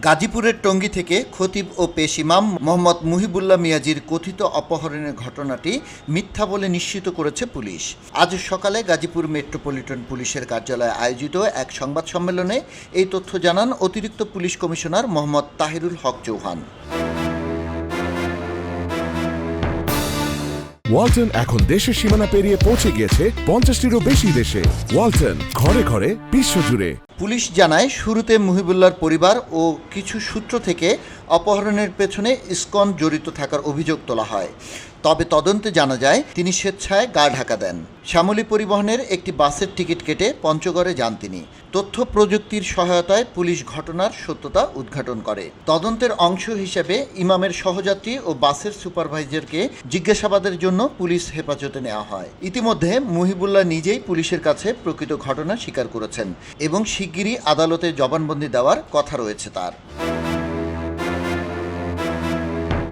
গাজীপুরের টঙ্গী থেকে খতিব ও পেশ ইমাম মোহাম্মদ মুহিবুল্লাহ মিয়াজির কথিত অপহরণের ঘটনাটি মিথ্যা বলে নিশ্চিত করেছে পুলিশ। আজ সকালে গাজীপুর মেট্রোপলিটন পুলিশের কার্যালয়ে আয়োজিত এক সংবাদ সম্মেলনে এই তথ্য জানান অতিরিক্ত পুলিশ কমিশনার মোহাম্মদ তাহিরুল হক চৌহান। ওয়ালটন এখন দেশের সীমানা পেরিয়ে পৌঁছে গিয়েছে পঞ্চাশটিরও বেশি দেশে। ওয়ালটন ঘরে ঘরে বিশ্বজুড়ে। পুলিশ জানায়, শুরুতে মুহিবুল্লার পরিবার ও কিছু সূত্র থেকে অপহরণের পেছনে স্কন জড়িত থাকার অভিযোগ তোলা হয়। তবে তদন্তে জানা যায়, তিনি স্বেচ্ছায় গা ঢাকা দেন। শ্যামলী পরিবহনের একটি বাসের টিকিট কেটে পঞ্চগড়ে যান তিনি। তথ্য প্রযুক্তির সহায়তায় পুলিশ ঘটনার সত্যতা উদ্ঘাটন করে। তদন্তের অংশ হিসেবে ইমামের সহযাত্রী ও বাসের সুপারভাইজারকে জিজ্ঞাসাবাদের জন্য পুলিশ হেফাজতে নেওয়া হয়। ইতিমধ্যে মুহিবুল্লাহ নিজেই পুলিশের কাছে প্রকৃত ঘটনা স্বীকার করেছেন এবং শিগগিরই আদালতে জবানবন্দি দেওয়ার কথা রয়েছে তার।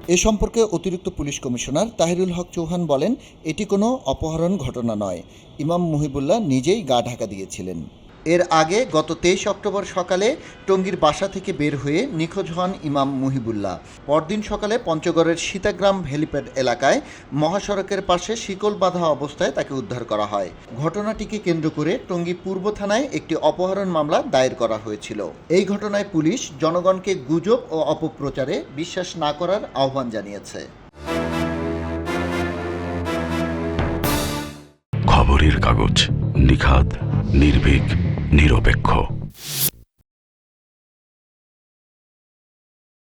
এ সম্পর্কে অতিরিক্ত পুলিশ কমিশনার তাহিরুল হক চৌহান বলেন, এটি কোনো অপহরণ ঘটনা নয়। ইমাম মুহিবুল্লাহ নিজেই গা ঢাকা দিয়েছিলেন। এর আগে গত তেইশ অক্টোবর সকালে টঙ্গীর বাসা থেকে বের হয়ে নিখোঁজ হন ইমাম মুহিবুল্লাহ। পরদিন সকালে পঞ্চগড়ের সীতাগ্রাম হেলিপ্যাড এলাকায় মহাসড়কের পাশে শিকল বাঁধা অবস্থায় তাকে উদ্ধার করা হয়। ঘটনাটিকে কেন্দ্র করে টঙ্গী পূর্ব থানায় একটি অপহরণ মামলা দায়ের করা হয়েছিল। এই ঘটনায় পুলিশ জনগণকে গুজব ও অপপ্রচারে বিশ্বাস না করার আহ্বান জানিয়েছে। খবরের কাগজ নিখাত নির্ভীক নিরপেক্ষ।